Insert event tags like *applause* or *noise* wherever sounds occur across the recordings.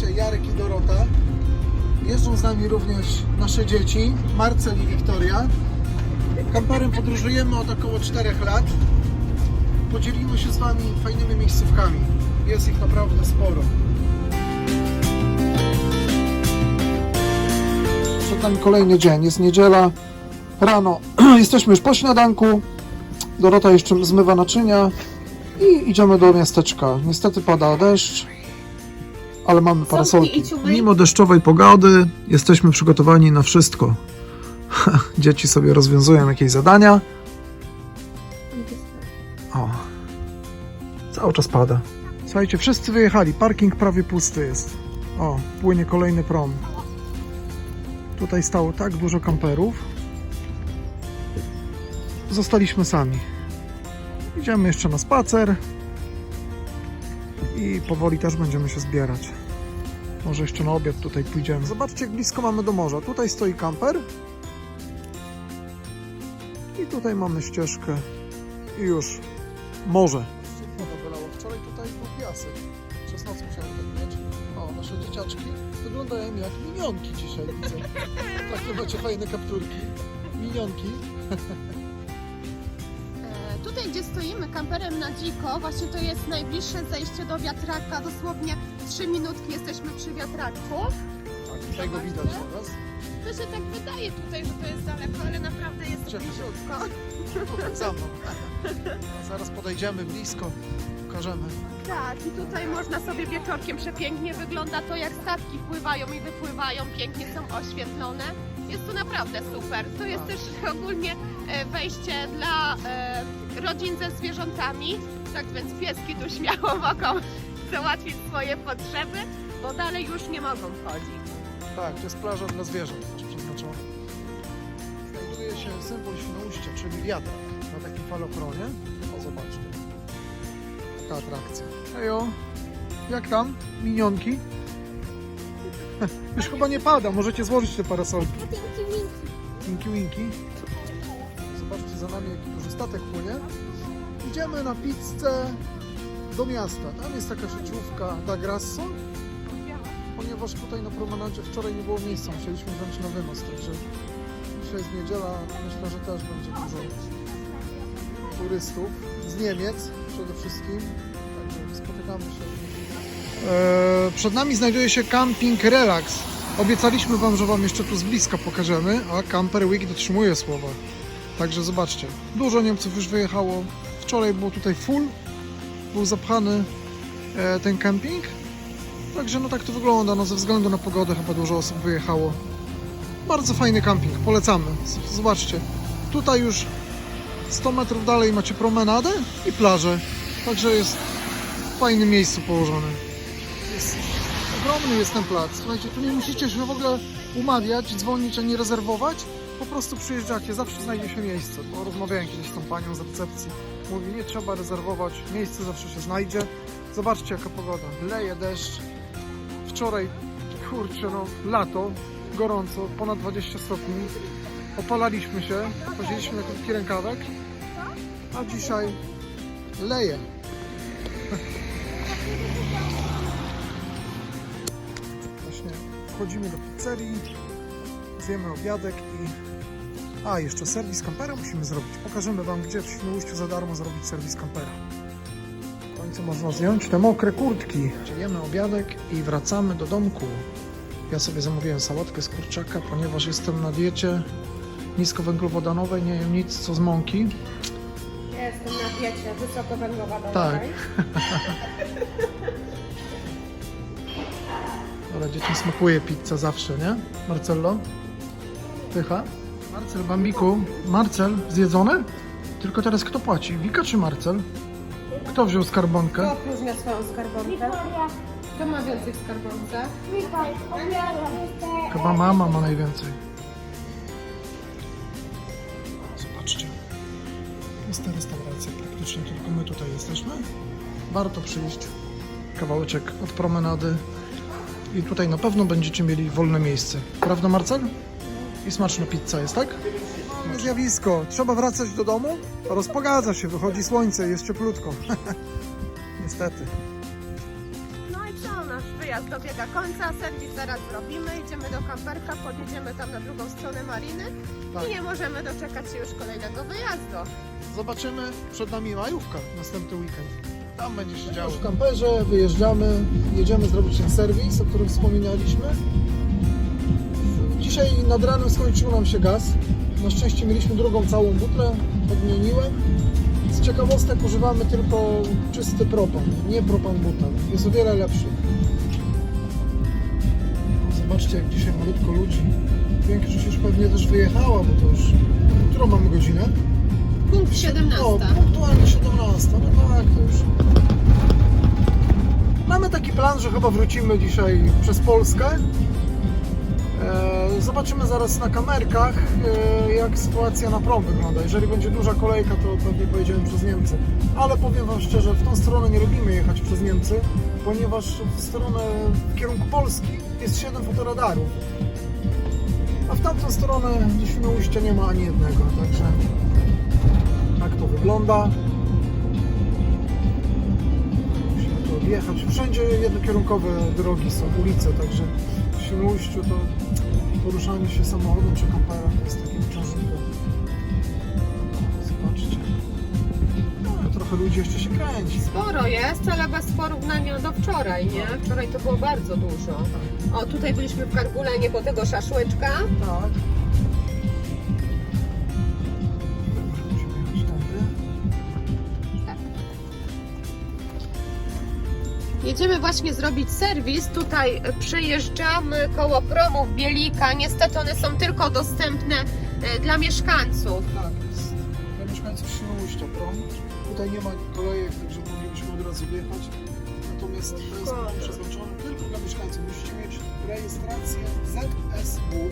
dzisiaj Jarek i Dorota. Jeżdżą z nami również nasze dzieci, Marcel i Wiktoria. Kamperem podróżujemy od około 4 lat. Podzielimy się z Wami fajnymi miejscówkami. Jest ich naprawdę sporo. Przed nami kolejny dzień, jest niedziela. Rano *clears throat* jesteśmy już po śniadanku. Dorota jeszcze zmywa naczynia i idziemy do miasteczka. Niestety pada deszcz, ale mamy parasolki. Mimo deszczowej pogody jesteśmy przygotowani na wszystko. Dzieci sobie rozwiązują jakieś zadania. O, cały czas pada. Słuchajcie, wszyscy wyjechali. Parking prawie pusty jest. O, płynie kolejny prom. Tutaj stało tak dużo kamperów. Zostaliśmy sami. Idziemy jeszcze na spacer. I powoli też będziemy się zbierać. Może jeszcze na obiad tutaj pójdziemy. Zobaczcie, jak blisko mamy do morza. Tutaj stoi kamper. I tutaj mamy ścieżkę. I już morze. Woda wylała. Wczoraj tutaj był piasek. Przez noc musiałem tak mieć. O, nasze dzieciaczki wyglądają jak minionki dzisiaj, widzę. Takie macie fajne kapturki. Minionki. *laughs* Stoimy kamperem na dziko, właśnie to jest najbliższe zejście do wiatraka. Dosłownie 3 minutki jesteśmy przy wiatraku. Tak, tutaj go widać teraz. To się tak wydaje tutaj, że to jest daleko, ale naprawdę jest bliziutko. Za mną. Zaraz podejdziemy blisko. Pokażemy. Tak, i tutaj można sobie wieczorkiem przepięknie wygląda to, jak statki wpływają i wypływają, pięknie są oświetlone. Jest tu naprawdę super. To jest też ogólnie e, wejście dla e, rodzin ze zwierzętami, tak więc pieski tu śmiało *laughs* mogą załatwić swoje potrzeby, bo dalej już nie mogą wchodzić. Tak, to jest plaża dla zwierząt też przeznaczona. Znajduje się symbol Świnoujścia, czyli wiatrak na takim falochronie. O, zobaczcie. Taka atrakcja. Hejo, jak tam? Minionki? *laughs* Już chyba nie pada, możecie złożyć te parasolki. Tinky Winky. Zobaczcie za nami jaki duży statek płynie. Idziemy na pizzę do miasta. Tam jest taka sieciówka da Grasso. Ponieważ tutaj na promenadzie wczoraj nie było miejsca, musieliśmy wziąć na wynos, także dzisiaj jest niedziela, myślę, że też będzie dużo turystów z Niemiec przede wszystkim, także spotykamy się. E, przed nami znajduje się camping Relax. Obiecaliśmy Wam, że Wam jeszcze tu z bliska pokażemy, a Camper Week dotrzymuje słowa. Także zobaczcie, dużo Niemców już wyjechało. Wczoraj było tutaj full, był zapchany e, ten camping. Także no tak to wygląda, no ze względu na pogodę chyba dużo osób wyjechało. Bardzo fajny camping, polecamy. Zobaczcie, tutaj już 100 metrów dalej macie promenadę i plażę. Także jest w fajnym miejscu położony. Jest, ogromny jest ten plac. Słuchajcie, tu nie musicie się w ogóle umawiać, dzwonić ani rezerwować. Po prostu przyjeżdżacie, zawsze znajdzie się miejsce. Bo rozmawiałem kiedyś z tą panią z recepcji. Mówi, nie trzeba rezerwować, miejsce zawsze się znajdzie. Zobaczcie jaka pogoda. Leje deszcz. Wczoraj, kurczę no, lato, gorąco, ponad 20 stopni. Opalaliśmy się, chodziliśmy na krótki rękawek. A dzisiaj leje. Właśnie wchodzimy do pizzerii, zjemy obiadek i... A, jeszcze serwis kampera musimy zrobić. Pokażemy Wam, gdzie w Świnoujściu za darmo zrobić serwis kampera. W końcu można zdjąć te mokre kurtki. Jemy obiadek i wracamy do domku. Ja sobie zamówiłem sałatkę z kurczaka, ponieważ jestem na diecie niskowęglowodanowej, nie jem nic co z mąki. Jestem na diecie wysokowęglowodanowej. Tak. *laughs* Ale dzieciom smakuje pizza zawsze, nie? Marcello? Pycha? Marcel, Bambiku. Marcel, zjedzone? Tylko teraz kto płaci? Wika czy Marcel? Kto wziął skarbonkę? Kto opróżnia swoją skarbonkę? Kto ma więcej w skarbonce? Chyba mama ma najwięcej. Zobaczcie. Jest ta restauracja, praktycznie tylko my tutaj jesteśmy. Warto przyjść. Kawałeczek od promenady. I tutaj na pewno będziecie mieli wolne miejsce. Prawda Marcel? I smaczna pizza jest, tak? Zjawisko. Trzeba wracać do domu? Rozpogadza się, wychodzi słońce, jest cieplutko. *laughs* Niestety. No i co, nasz wyjazd dobiega końca, serwis zaraz zrobimy, idziemy do kamperka, podjedziemy tam na drugą stronę mariny Tak. i nie możemy doczekać się już kolejnego wyjazdu. Zobaczymy, przed nami majówka, następny weekend. Tam będzie się działo. W kamperze wyjeżdżamy, jedziemy zrobić ten serwis, o którym wspominaliśmy. Dzisiaj nad ranem skończył nam się gaz. Na szczęście mieliśmy drugą całą butlę, podmieniłem. Z ciekawostek używamy tylko czysty propan, nie propan butan. Jest o wiele lepszy. Zobaczcie, jak dzisiaj malutko ludzi. Większość już pewnie też wyjechała, bo to już... Którą mamy godzinę? Punkt 17. O, punktualnie 17. No tak, to już. Mamy taki plan, że chyba wrócimy dzisiaj przez Polskę. E, Zobaczymy zaraz na kamerkach, e, jak sytuacja na prom wygląda. Jeżeli będzie duża kolejka, to pewnie pojedziemy przez Niemcy. Ale powiem Wam szczerze, w tą stronę nie lubimy jechać przez Niemcy, ponieważ w stronę, w kierunku Polski jest 7 fotoradarów. A w tamtą stronę w Świnoujście nie ma ani jednego, także tak to wygląda. Musimy tu odjechać. Wszędzie jednokierunkowe drogi są, ulice, także Świnoujściu to poruszanie się samochodem czy kamperem to jest takie uciążliwe. Zobaczcie. No, trochę ludzi jeszcze się kręci. Sporo jest, ale bez porównania do wczoraj, nie? Wczoraj to było bardzo dużo. O, tutaj byliśmy w Kargulenie po tego szaszłyczka. Tak. Jedziemy właśnie zrobić serwis. Tutaj przejeżdżamy koło promów Bielika. Niestety one są tylko dostępne e, dla mieszkańców. Tak, dla mieszkańców Świnoujścia prom. Tutaj nie ma kolejek, także moglibyśmy od razu wjechać. Natomiast to jest prom przeznaczony tylko dla mieszkańców. Musicie mieć rejestrację ZSW.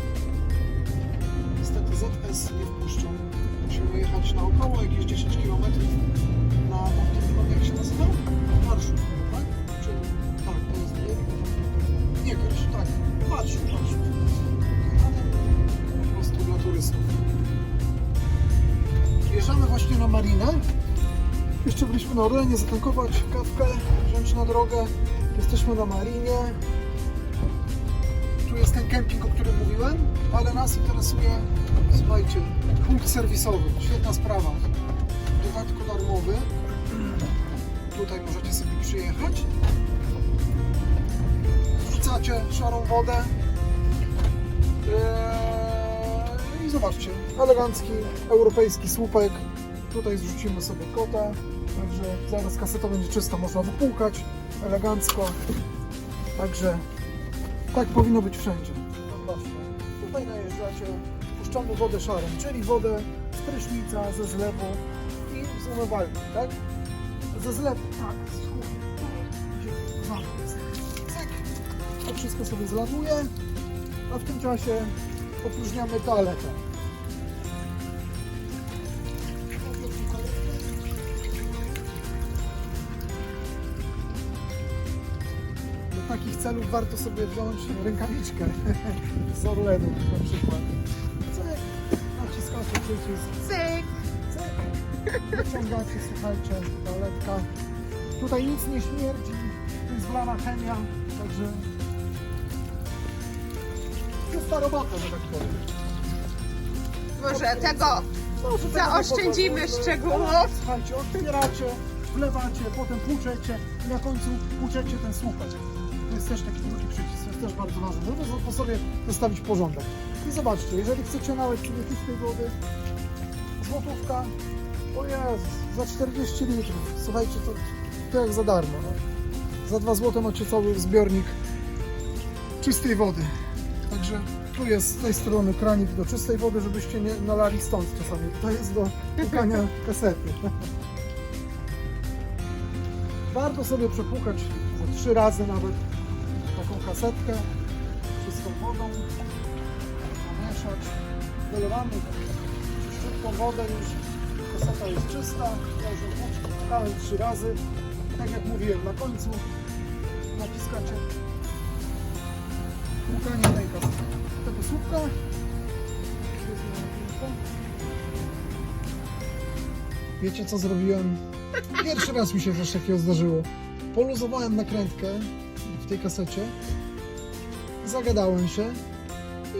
Niestety ZS nie wpuszczą. Musimy jechać naokoło jakieś 10 km na tamtym promie, jak się nazywa? Marszut, Marszut. Po prostu dla turystów. Wjeżdżamy właśnie na marinę. Jeszcze byliśmy na Orlenie zatankować kawkę, wziąć na drogę. Jesteśmy na marinie. Tu jest ten kemping, o którym mówiłem, ale nas interesuje, słuchajcie, punkt serwisowy. Świetna sprawa. Dodatko darmowy. Tutaj możecie sobie przyjechać. Wrzucacie szarą wodę. Eee, I zobaczcie, elegancki europejski słupek. Tutaj zrzucimy sobie kota, także zaraz kaseta będzie czysta, można wypłukać elegancko. Także tak powinno być wszędzie. Tutaj najeżdżacie, puszczamy wodę szarą, czyli wodę z prysznica, ze zlewu i z umywalni, tak? Ze zlewu, tak, wszystko sobie zlewuję, a w tym czasie opróżniamy toaletę. Do takich celów warto sobie wziąć rękawiczkę z Orlenu na przykład. Cyk, naciskacie przycisk, Cyk! cyk, wyciągacie, słuchajcie, toaletka. Tutaj nic nie śmierdzi, jest wlana chemia, także czysta robota, że tak powiem. Może tego Może tego Zaoszczędzimy nie szczegółów. Słuchajcie, otwieracie, wlewacie, potem płuczecie i na końcu płuczecie ten słupek. To jest też taki drugi przycisk, to jest też bardzo ważne, żeby po sobie zostawić porządek. I zobaczcie, jeżeli chcecie nalać sobie czystej wody, złotówka, o Jezus, za 40 litrów, słuchajcie, to, to jak za darmo. No. Za 2 zł macie cały zbiornik czystej wody. Także tu jest z tej strony kranik do czystej wody, żebyście nie nalali stąd czasami. To jest do pukania *laughs* kasety. Warto sobie przepłukać za trzy razy nawet taką kasetkę czystą wodą, zamieszać. Dolewamy szybką wodę już. Kaseta jest czysta, ja już ją pukałem trzy razy. Tak jak mówiłem, na końcu naciskacie płukanie tej kasety. Tego słupka. Wiecie co zrobiłem? Pierwszy raz mi się coś takiego zdarzyło. Poluzowałem nakrętkę w tej kasecie, zagadałem się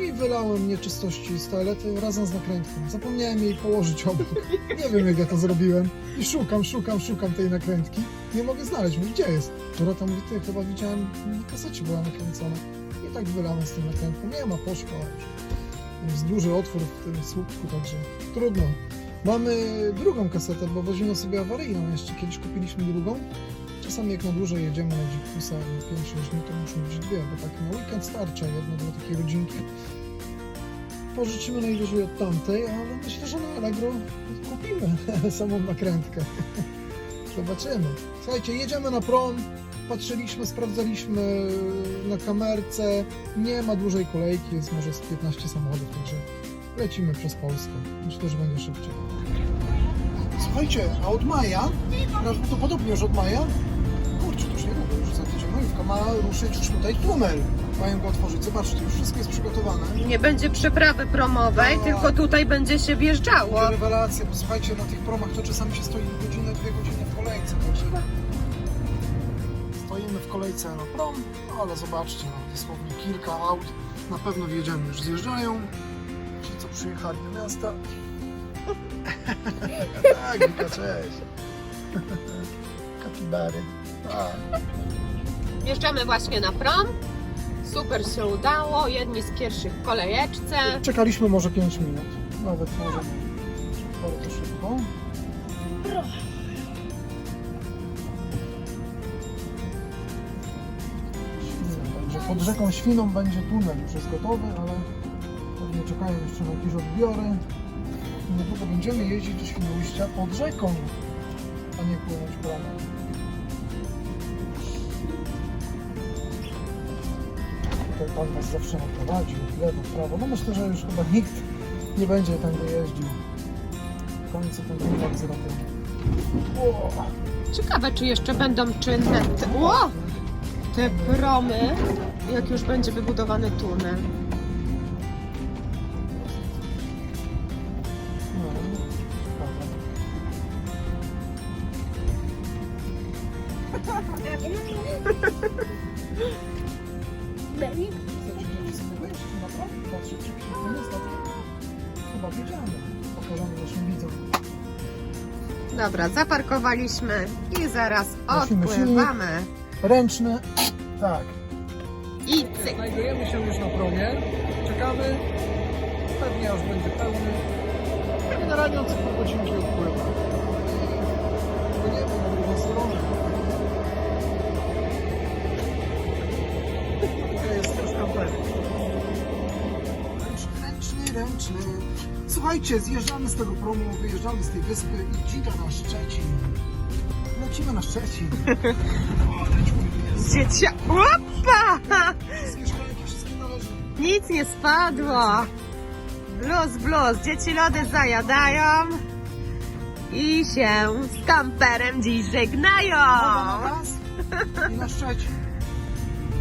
i wylałem nieczystości z toalety razem z nakrętką. Zapomniałem jej położyć obok. Nie wiem jak ja to zrobiłem. I szukam, szukam, szukam tej nakrętki. Nie mogę znaleźć, mówię, gdzie jest? Dorota mówi, ty chyba widziałem, na kasecie była nakręcona. I tak wylałem z tą nakrętką. Nie ma, poszła już. Jest duży otwór w tym słupku, także trudno. Mamy drugą kasetę, bo weźmiemy sobie awaryjną jeszcze. Kiedyś kupiliśmy drugą. Czasami jak na dłużej jedziemy na dzikusa na 5-6 dni, to muszą być dwie, bo tak na weekend starcza jedno dla takiej rodzinki. Pożyczymy najwyżej od tamtej, ale myślę, że na Allegro kupimy *laughs* samą nakrętkę. Zobaczymy. Słuchajcie, jedziemy na prom. Patrzyliśmy, sprawdzaliśmy na kamerce. Nie ma dużej kolejki, jest może z 15 samochodów, także lecimy przez Polskę. Myślę, że będzie szybciej. Słuchajcie, a od maja, prawdopodobnie już od maja, ma ruszyć już tutaj tunel. Mają go otworzyć. Zobaczcie, już wszystko jest przygotowane. Nie będzie przeprawy promowej, No. tylko tutaj będzie się wjeżdżało. Będzie rewelacja, bo słuchajcie, na tych promach to czasami się stoi godzinę, dwie godziny w kolejce. Także stoimy w kolejce na prom, no ale zobaczcie, no, dosłownie kilka aut na pewno wjedziemy. Już zjeżdżają ci, co przyjechali do miasta. *laughs* tak, Wika, cześć. *laughs* Kapibary. Tak. Wjeżdżamy właśnie na prom. Super się udało, jedni z pierwszych w kolejeczce. Czekaliśmy może 5 minut, nawet może bardzo szybko. Także pod rzeką Świną będzie tunel, już jest gotowy, ale pewnie czekają jeszcze na jakieś odbiory. Niedługo będziemy jeździć do Świnoujścia pod rzeką, a nie płynąć promem. Tutaj Pan nas zawsze naprowadził, lewo, prawo. No myślę, że już chyba nikt nie będzie tędy jeździł. W końcu ten tunel zrobił. Ciekawe, czy jeszcze będą czynne te, o, te promy, jak już będzie wybudowany tunel. To? Chyba wiedziałem. Pokażemy naszym widzom. Dobra, zaparkowaliśmy i zaraz odpływamy. Ręczny. Tak. I cyk. Znajdujemy się już na promie. Czekamy. Pewnie aż będzie pełny. Generalnie od pół godzinki odpływa. Słuchajcie, zjeżdżamy z tego promu, wyjeżdżamy z tej wyspy i dzika na Szczecin. Lecimy na Szczecin. *laughs* O, jest. Dziecia. Opa! Wszystkie należy. Nic nie spadło. Blues, blues. Dzieci lody zajadają i się z kamperem dziś żegnają. Mowa na raz i na Szczecin.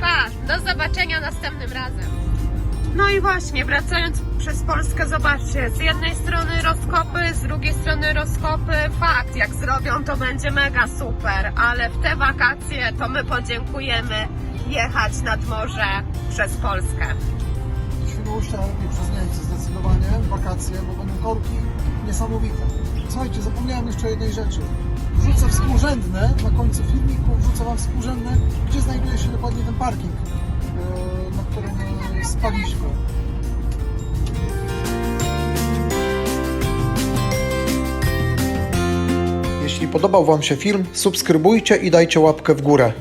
Pa, do zobaczenia następnym razem. No i właśnie, wracając przez Polskę, zobaczcie, z jednej strony rozkopy, z drugiej strony rozkopy. Fakt, jak zrobią, to będzie mega super, ale w te wakacje to my podziękujemy jechać nad morze przez Polskę. Świnoujścia lepiej przez Niemcy zdecydowanie, wakacje, bo będą korki niesamowite. Słuchajcie, zapomniałem jeszcze jednej rzeczy. Wrzucę współrzędne, na końcu filmiku wrzucę Wam współrzędne, gdzie znajduje się dokładnie ten parking, na którym spaliśmy. Jeśli podobał Wam się film, subskrybujcie i dajcie łapkę w górę.